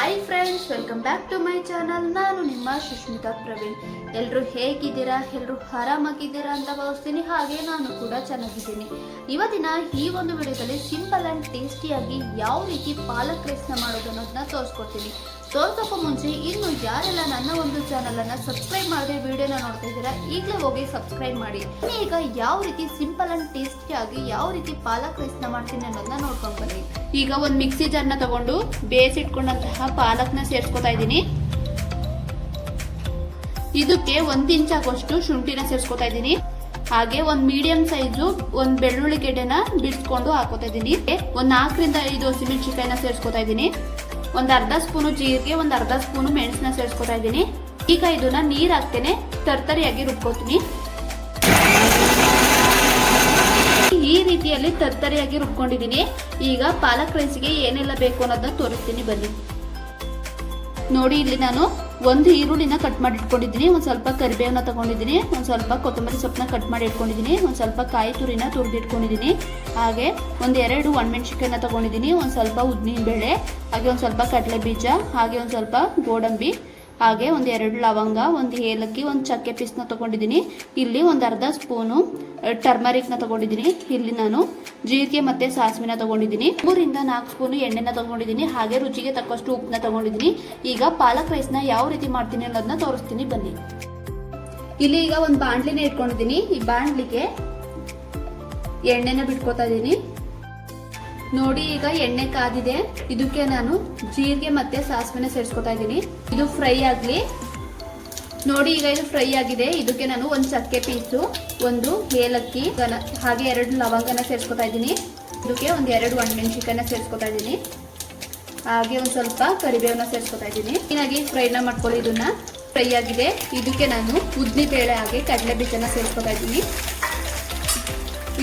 Hi friends welcome back to my channel ನಾನು ನಿಮ್ಮ ಸುಷ್ಮಿತಾ ಪ್ರವೀಣ್. ಎಲ್ಲರೂ ಹೇಗಿದ್ದೀರಾ? ಎಲ್ಲರೂ ಆರಾಮಾಗಿದ್ದೀರಾ ಅಂತ ಭಾವಿಸ್ತೀನಿ. ಹಾಗೆ ನಾನು ಕೂಡ ಚೆನ್ನಾಗಿದ್ದೀನಿ. ಇವತ್ತಿನ ಈ ಒಂದು ವಿಡಿಯೋದಲ್ಲಿ ಸಿಂಪಲ್ ಆ್ಯಂಡ್ ಟೇಸ್ಟಿಯಾಗಿ ಯಾವ ರೀತಿ ಪಾಲಕ್ ರೈಸ್ನ ಮಾಡೋದು ಅನ್ನೋದನ್ನ ತೋರಿಸ್ಕೊಡ್ತೀನಿ. ತೋರ್ಸೋಕ್ಕೂ ಮುಂಚೆ ಇನ್ನು ಯಾರೆಲ್ಲ ನನ್ನ ಒಂದು ಚಾನಲನ್ನು ಸಬ್ಸ್ಕ್ರೈಬ್ ಮಾಡದೆ ವಿಡಿಯೋನ ನೋಡ್ತಾ ಇದ್ದೀರಾ, ಈಗಲೇ ಹೋಗಿ ಸಬ್ಸ್ಕ್ರೈಬ್ ಮಾಡಿ. ಈಗ ಯಾವ ರೀತಿ ಸಿಂಪಲ್ ಆ್ಯಂಡ್ ಟೇಸ್ಟಿಯಾಗಿ ಯಾವ ರೀತಿ ಪಾಲಕ್ ರೈಸ್ನ ಮಾಡ್ತೀನಿ ಅನ್ನೋದನ್ನ ನೋಡ್ಕೊಂಡು ಬನ್ನಿ. ಈಗ ಒಂದು ಮಿಕ್ಸಿ ಜಾರ್ನ ತಗೊಂಡು ಬೇಯಿಸಿಟ್ಕೊಂಡಂತಹ ಪಾಲಕ್ನ ಸೇರಿಸ್ಕೊತಾ ಇದ್ದೀನಿ. ಇದಕ್ಕೆ ಒಂದ್ ಇಂಚ್ ಆಗೋಷ್ಟು ಶುಂಠಿನ ಸೇರಿಸ್ಕೊತಾ ಇದ್ದೀನಿ. ಹಾಗೆ ಒಂದ್ ಮೀಡಿಯಂ ಸೈಜು ಒಂದ್ ಬೆಳ್ಳುಳ್ಳಿ ಗೆಡ್ಡೆನ ಬಿಡಿಸ್ಕೊಂಡು ಹಾಕೋತಾ ಇದ್ದೀನಿ. ಒಂದ್ ನಾಲ್ಕರಿಂದ ಐದು ಹಸಿಮೆಣಸಿಕಾಯಿನ ಸೇರಿಸ್ಕೊತಾ ಇದ್ದೀನಿ. ಒಂದ್ ಅರ್ಧ ಸ್ಪೂನು ಜೀರಿಗೆ, ಒಂದ್ ಅರ್ಧ ಸ್ಪೂನು ಮೆಣಸಿನ ಸೇರಿಸ್ಕೊತಾ ಇದ್ದೀನಿ. ಈಗ ಇದನ್ನ ನೀರ್ ಹಾಕ್ತೇನೆ, ತರ್ತರಿಯಾಗಿ ರುಬ್ಕೋತೀನಿ. ಈ ರೀತಿಯಲ್ಲಿ ತರ್ತರಿಯಾಗಿ ರುಬ್ಕೊಂಡಿದ್ದೀನಿ. ಈಗ ಪಾಲಕ್ ರೈಸ್ಗೆ ಏನೆಲ್ಲ ಬೇಕು ಅನ್ನೋದನ್ನ ತೋರಿಸ್ತೀನಿ, ಬನ್ನಿ. ನೋಡಿ, ಇಲ್ಲಿ ನಾನು ಒಂದು ಈರುಳ್ಳಿನ ಕಟ್ ಮಾಡಿ ಇಟ್ಕೊಂಡಿದ್ದೀನಿ ಒಂದು ಸ್ವಲ್ಪ ಕರಿಬೇವನ್ನ ತಗೊಂಡಿದ್ದೀನಿ. ಒಂದು ಸ್ವಲ್ಪ ಕೊತ್ತಂಬರಿ ಸೊಪ್ಪನ್ನ ಕಟ್ ಮಾಡಿ ಇಟ್ಕೊಂಡಿದ್ದೀನಿ ಒಂದು ಸ್ವಲ್ಪ ಕಾಯಿ ತುರಿನ ತುರಿದು ಇಟ್ಕೊಂಡಿದ್ದೀನಿ ಹಾಗೆ ಒಂದು ಎರಡು ಒಣಮೆಣ್ಸಿಕಾಯಿನ ತಗೊಂಡಿದ್ದೀನಿ. ಒಂದು ಸ್ವಲ್ಪ ಉದ್ದಿನ ಬೇಳೆ ಹಾಗೆ ಒಂದು ಸ್ವಲ್ಪ ಕಡಲೆ ಬೀಜ ಹಾಗೆ ಒಂದು ಸ್ವಲ್ಪ ಗೋಡಂಬಿ. ಹಾಗೆ ಒಂದು ಎರಡು ಲವಂಗ, ಒಂದು ಏಲಕ್ಕಿ, ಒಂದು ಚಕ್ಕೆ ಪೀಸ್ನ ತಗೊಂಡಿದ್ದೀನಿ. ಇಲ್ಲಿ ಒಂದು ಅರ್ಧ ಸ್ಪೂನು ಟರ್ಮರಿಕ್ನ ತಗೊಂಡಿದ್ದೀನಿ. ಇಲ್ಲಿ ನಾನು ಜೀರಿಗೆ ಮತ್ತೆ ಸಾಸಿವೆನ ತಗೊಂಡಿದ್ದೀನಿ. ಮೂರಿಂದ ನಾಲ್ಕು ಸ್ಪೂನು ಎಣ್ಣೆನ ತಗೊಂಡಿದ್ದೀನಿ. ಹಾಗೆ ರುಚಿಗೆ ತಕ್ಕಷ್ಟು ಉಪ್ಪನ್ನ ತಗೊಂಡಿದ್ದೀನಿ. ಈಗ ಪಾಲಕ್ ರೈಸ್ನ ಯಾವ ರೀತಿ ಮಾಡ್ತೀನಿ ಅನ್ನೋದನ್ನ ತೋರಿಸ್ತೀನಿ. ಬನ್ನಿ. ಇಲ್ಲಿ ಈಗ ಒಂದು ಬಾಂಡ್ಲಿನ ಇಟ್ಕೊಂಡಿದ್ದೀನಿ. ಈ ಬಾಂಡ್ಲಿಗೆ ಎಣ್ಣೆನ ಬಿಟ್ಕೋತಾ ಇದ್ದೀನಿ. ನೋಡಿ, ಈಗ ಎಣ್ಣೆ ಕಾದಿದೆ. ಇದಕ್ಕೆ ನಾನು ಜೀರಿಗೆ ಮತ್ತೆ ಸಾಸಿವೆನ ಸೇರಿಸ್ಕೊತಾ ಇದ್ದೀನಿ. ಇದು ಫ್ರೈ ಆಗಲಿ. ನೋಡಿ, ಈಗ ಇದು ಫ್ರೈ ಆಗಿದೆ. ಇದಕ್ಕೆ ನಾನು ಒಂದು ಚಕ್ಕೆ ಪೀಸು, ಒಂದು ಏಲಕ್ಕಿ ಹಾಗೆ ಎರಡು ಲವಂಗನ ಸೇರಿಸ್ಕೊತಾ ಇದ್ದೀನಿ. ಇದಕ್ಕೆ ಒಂದು ಎರಡು ಒಣಮೆಣಸಿಕಾಯಿನ ಸೇರಿಸ್ಕೊತಾ ಇದ್ದೀನಿ. ಹಾಗೆ ಒಂದು ಸ್ವಲ್ಪ ಕರಿಬೇವನ್ನ ಸೇರಿಸ್ಕೊತಾ ಇದ್ದೀನಿ. ಚೆನ್ನಾಗಿ ಫ್ರೈನ ಮಾಡ್ಕೊಳ್ಳಿ ಇದನ್ನ. ಫ್ರೈ ಆಗಿದೆ. ಇದಕ್ಕೆ ನಾನು ಉದ್ದಿ ಬೇಳೆ ಹಾಗೆ ಕಡಲೆ ಬೀಜನ ಸೇರಿಸ್ಕೊತಾ ಇದ್ದೀನಿ.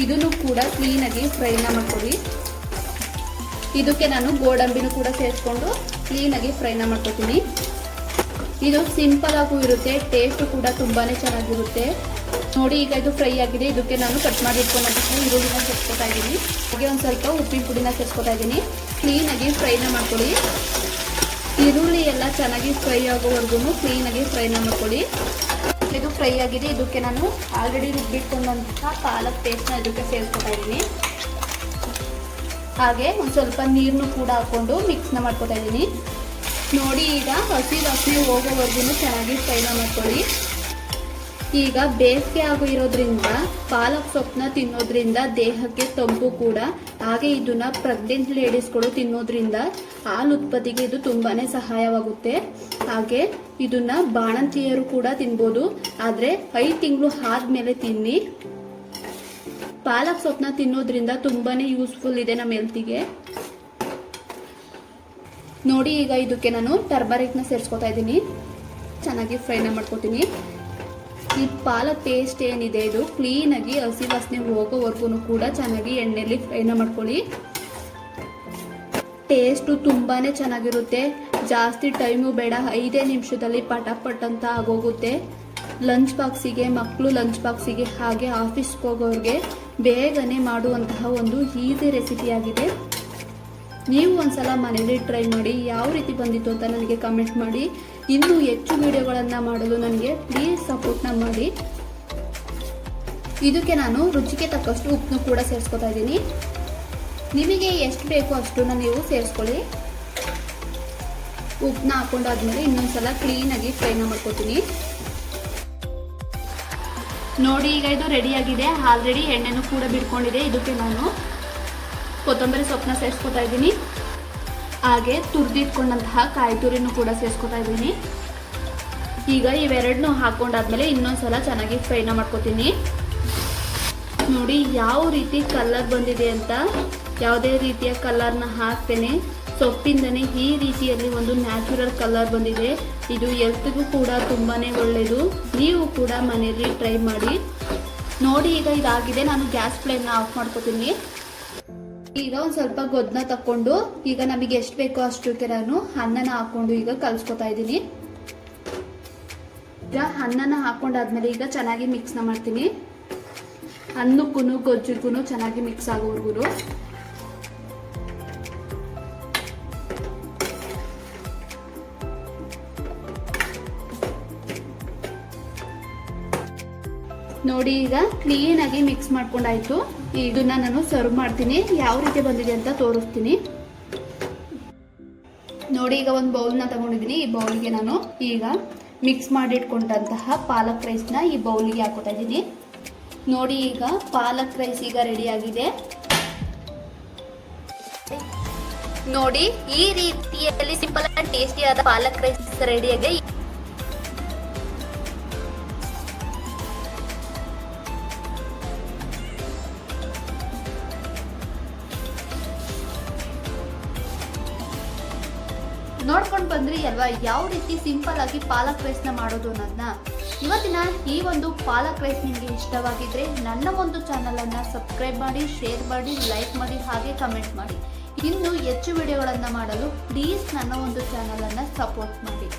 ಇದನ್ನು ಕೂಡ ಕ್ಲೀನಾಗಿ ಫ್ರೈನ ಮಾಡ್ಕೊಳ್ಳಿ. ಇದಕ್ಕೆ ನಾನು ಗೋಡಂಬಿನೂ ಕೂಡ ಸೇರಿಸ್ಕೊಂಡು ಕ್ಲೀನಾಗಿ ಫ್ರೈನ ಮಾಡ್ಕೊತೀನಿ. ಇದು ಸಿಂಪಲ್ ಆಗೂ ಇರುತ್ತೆ ಟೇಸ್ಟ್ ಕೂಡ ತುಂಬಾನೇ ಚೆನ್ನಾಗಿರುತ್ತೆ. ನೋಡಿ, ಈಗ ಇದು ಫ್ರೈ ಆಗಿದೆ. ಇದಕ್ಕೆ ನಾನು ಕಟ್ ಮಾಡಿ ಈರುಳ್ಳಿನ ಸೇರಿಸ್ಕೊತಾ ಇದ್ದೀನಿ ಹಾಗೆ ಒಂದು ಸ್ವಲ್ಪ ಉಪ್ಪಿನ ಪುಡಿನ ಸೇರಿಸ್ಕೊತಾ ಇದ್ದೀನಿ ಕ್ಲೀನಾಗಿ ಫ್ರೈನ ಮಾಡ್ಕೊಳ್ಳಿ. ಈರುಳ್ಳಿ ಎಲ್ಲ ಚೆನ್ನಾಗಿ ಫ್ರೈ ಆಗೋವರೆಗೂ ಕ್ಲೀನಾಗಿ ಫ್ರೈನ ಮಾಡ್ಕೊಳ್ಳಿ. ಇದು ಫ್ರೈ ಆಗಿದೆ. ಇದಕ್ಕೆ ನಾನು ಆಲ್ರೆಡಿ ರುಬ್ಬಿಟ್ಕೊಂಡಂತಹ ಪಾಲಕ್ ಪೇಸ್ಟ್ನ ಇದಕ್ಕೆ ಸೇರಿಸ್ಕೊತಾ ಇದ್ದೀನಿ ಹಾಗೆ ಒಂದು ಸ್ವಲ್ಪ ನೀರನ್ನು ಕೂಡ ಹಾಕ್ಕೊಂಡು ಮಿಕ್ಸ್ನ ಮಾಡ್ಕೊತಾ ಇದ್ದೀನಿ. ನೋಡಿ ಈಗ ಹಸಿ ವಾಸನೆ ಹೋಗೋವರೆಗೂ ಚೆನ್ನಾಗಿ ಫ್ರೈನ ಮಾಡ್ಕೊಳ್ಳಿ. ಈಗ ಬೇಸಿಗೆ ಆಗೋ ಇರೋದ್ರಿಂದ ಪಾಲಕ್ ಸೊಪ್ಪನ್ನ ತಿನ್ನೋದ್ರಿಂದ ದೇಹಕ್ಕೆ ತಂಪು ಕೂಡ. ಹಾಗೆ ಇದನ್ನ ಪ್ರೆಗ್ನೆಂಟ್ ಲೇಡೀಸ್ಗಳು ತಿನ್ನೋದ್ರಿಂದ ಹಾಲು ಉತ್ಪತ್ತಿಗೆ ಇದು ತುಂಬಾ ಸಹಾಯವಾಗುತ್ತೆ. ಹಾಗೆ ಇದನ್ನ ಬಾಣಂತಿಯರು ಕೂಡ ತಿನ್ಬೋದು. ಆದರೆ ಐದು ತಿಂಗಳು ಆದ್ಮೇಲೆ ತಿನ್ನಿ. ಪಾಲಕ್ ಸೊಪ್ಪನ್ನ ತಿನ್ನೋದ್ರಿಂದ ತುಂಬಾನೇ ಯೂಸ್ಫುಲ್ ಇದೆ ನಮ್ಮ ಹೆಲ್ತಿಗೆ ನೋಡಿ ಈಗ ಇದಕ್ಕೆ ನಾನು ಟರ್ಮರಿಕ್ನ ಸೇರಿಸ್ಕೊತಾ ಇದ್ದೀನಿ. ಚೆನ್ನಾಗಿ ಫ್ರೈನ ಮಾಡ್ಕೊತೀನಿ. ಈ ಪಾಲಕ್ ಪೇಸ್ಟ್ ಏನಿದೆ ಇದು? ಕ್ಲೀನಾಗಿ ಹಸಿ ವಾಸನೆ ಹೋಗೋವರೆಗೂ ಕೂಡ ಚೆನ್ನಾಗಿ ಎಣ್ಣೆಯಲ್ಲಿ ಫ್ರೈನ ಮಾಡ್ಕೊಳ್ಳಿ. ಟೇಸ್ಟು ತುಂಬಾನೇ ಚೆನ್ನಾಗಿರುತ್ತೆ. ಜಾಸ್ತಿ ಟೈಮು ಬೇಡ. ಐದೇ ನಿಮಿಷದಲ್ಲಿ ಪಟಾಪಟ್ ಅಂತ ಆಗೋಗುತ್ತೆ. ಲಂಚ್ ಬಾಕ್ಸಿಗೆ ಮಕ್ಕಳು ಲಂಚ್ ಬಾಕ್ಸಿಗೆ ಹಾಗೆ ಆಫೀಸ್ಗೆ ಹೋಗೋರಿಗೆ ಬೇಗನೆ ಮಾಡುವಂತಹ ಒಂದು ಈಸಿ ರೆಸಿಪಿ ಆಗಿದೆ. ನೀವು ಒಂದ್ಸಲ ಮನೇಲಿ ಟ್ರೈ ಮಾಡಿ, ಯಾವ ರೀತಿ ಬಂದಿತ್ತು ಅಂತ ನನಗೆ ಕಮೆಂಟ್ ಮಾಡಿ. ಇನ್ನೂ ಹೆಚ್ಚು ವಿಡಿಯೋಗಳನ್ನು ಮಾಡಲು ನನಗೆ ಪ್ಲೀಸ್ ಸಪೋರ್ಟ್ನ ಮಾಡಿ. ಇದಕ್ಕೆ ನಾನು ರುಚಿಗೆ ತಕ್ಕಷ್ಟು ಉಪ್ಪನ್ನು ಕೂಡ ಸೇರಿಸ್ಕೊತಾ ಇದ್ದೀನಿ. ನಿಮಗೆ ಎಷ್ಟು ಬೇಕೋ ಅಷ್ಟನ್ನು ನೀವು ಸೇರಿಸ್ಕೊಳ್ಳಿ. ಉಪ್ಪನ್ನ ಹಾಕೊಂಡಾದ್ಮೇಲೆ ಇನ್ನೊಂದ್ಸಲ ಕ್ಲೀನಾಗಿ ಫ್ರೈನ ಮಾಡ್ಕೊತೀನಿ. ನೋಡಿ, ಈಗ ಇದು ರೆಡಿ ಆಗಿದೆ. ಆಲ್ರೆಡಿ ಎಣ್ಣೆನೂ ಕೂಡ ಬಿಡ್ಕೊಂಡಿದೆ. ಇದಕ್ಕೆ ನಾನು ಕೊತ್ತಂಬರಿ ಸೊಪ್ಪನ್ನ ಸೇರಿಸ್ಕೊತಾ ಇದ್ದೀನಿ. ಹಾಗೆ ತುರಿದಿಟ್ಕೊಂಡಂತಹ ಕಾಯಿ ತುರಿನೂ ಕೂಡ ಸೇರಿಸ್ಕೊತಾ ಇದ್ದೀನಿ. ಈಗ ಇವೆರಡನ್ನೂ ಹಾಕೊಂಡಾದ್ಮೇಲೆ ಇನ್ನೊಂದ್ಸಲ ಚೆನ್ನಾಗಿ ಫ್ರೈನ ಮಾಡ್ಕೊತೀನಿ. ನೋಡಿ, ಯಾವ ರೀತಿ ಕಲರ್ ಬಂದಿದೆ ಅಂತ. ಯಾವುದೇ ರೀತಿಯ ಕಲರ್ನ ಹಾಕ್ತೇನೆ. ಸೊಪ್ಪಿಂದನೇ ಈ ರೀತಿಯಲ್ಲಿ ಒಂದು ನ್ಯಾಚುರಲ್ ಕಲರ್ ಬಂದಿದೆ. ಇದು ಹೆಲ್ತ್ಗೂ ಕೂಡ ತುಂಬಾ ಒಳ್ಳೆಯದು ನೀವು ಕೂಡ ಮನೆಯಲ್ಲಿ ಟ್ರೈ ಮಾಡಿ. ನೋಡಿ, ಈಗ ಇದಾಗಿದೆ. ನಾನು ಗ್ಯಾಸ್ ಫ್ಲೇಮ್ನ ಆಫ್ ಮಾಡ್ಕೋತೀನಿ. ಈಗ ಒಂದು ಸ್ವಲ್ಪ ಗೊದ್ನ ತಕ್ಕೊಂಡು, ಈಗ ನಮಗೆ ಎಷ್ಟು ಬೇಕೋ ಅಷ್ಟಕ್ಕೆ ನಾನು ಅನ್ನನ ಹಾಕ್ಕೊಂಡು ಈಗ ಕಲಿಸ್ಕೊತಾ ಇದ್ದೀನಿ. ಈಗ ಅನ್ನನ ಹಾಕೊಂಡಾದ್ಮೇಲೆ ಈಗ ಚೆನ್ನಾಗಿ ಮಿಕ್ಸ್ನ ಮಾಡ್ತೀನಿ. ಅನ್ನಕ್ಕೂ ಗೊಜ್ಜಿಗೂ ಚೆನ್ನಾಗಿ ಮಿಕ್ಸ್ ಆಗೋವರೆಗೂ ನೋಡಿ, ಈಗ ಕ್ಲೀನ್ ಆಗಿ ಮಿಕ್ಸ್ ಮಾಡ್ಕೊಂಡಾಯ್ತು. ಇದನ್ನ ನಾನು ಸರ್ವ್ ಮಾಡ್ತೀನಿ. ಯಾವ ರೀತಿ ಬಂದಿದೆ ಅಂತ ತೋರಿಸ್ತೀನಿ. ನೋಡಿ, ಈಗ ಒಂದು ಬೌಲ್ನ ತಗೊಂಡಿದ್ದೀನಿ. ಈ ಬೌಲ್ಗೆ ನಾನು ಈಗ ಮಿಕ್ಸ್ ಮಾಡಿಟ್ಕೊಂಡಂತಹ ಪಾಲಕ್ ರೈಸ್ನ ಈ ಬೌಲಿಗೆ ಹಾಕೋತಾ ಇದ್ದೀನಿ. ನೋಡಿ, ಈಗ ಪಾಲಕ್ ರೈಸ್ ಈಗ ರೆಡಿ ಆಗಿದೆ. ನೋಡಿ, ಈ ರೀತಿಯಲ್ಲಿ ಸಿಂಪಲ್ ಟೇಸ್ಟಿ ಟೇಸ್ಟಿಯಾದ ಪಾಲಕ್ ರೈಸ್ ರೆಡಿಯಾಗಿ ನೋಡ್ಕೊಂಡು ಬಂದ್ರಿ ಅಲ್ವಾ? ಯಾವ ರೀತಿ ಸಿಂಪಲ್ ಆಗಿ ಪಾಲಕ್ ರೈಸ್ನ ಮಾಡೋದು ಅನ್ನೋದನ್ನ ಇವತ್ತಿನ ಈ ಒಂದು ಪಾಲಕ್ ರೈಸ್ ನಿಮಗೆ ಇಷ್ಟವಾಗಿದ್ರೆ ನನ್ನ ಒಂದು ಚಾನಲನ್ನು ಸಬ್ಸ್ಕ್ರೈಬ್ ಮಾಡಿ ಶೇರ್ ಮಾಡಿ ಲೈಕ್ ಮಾಡಿ, ಹಾಗೆ ಕಮೆಂಟ್ ಮಾಡಿ. ಇನ್ನು ಹೆಚ್ಚು ವಿಡಿಯೋಗಳನ್ನು ಮಾಡಲು ಪ್ಲೀಸ್ ನನ್ನ ಒಂದು ಚಾನಲನ್ನು ಸಪೋರ್ಟ್ ಮಾಡಿ.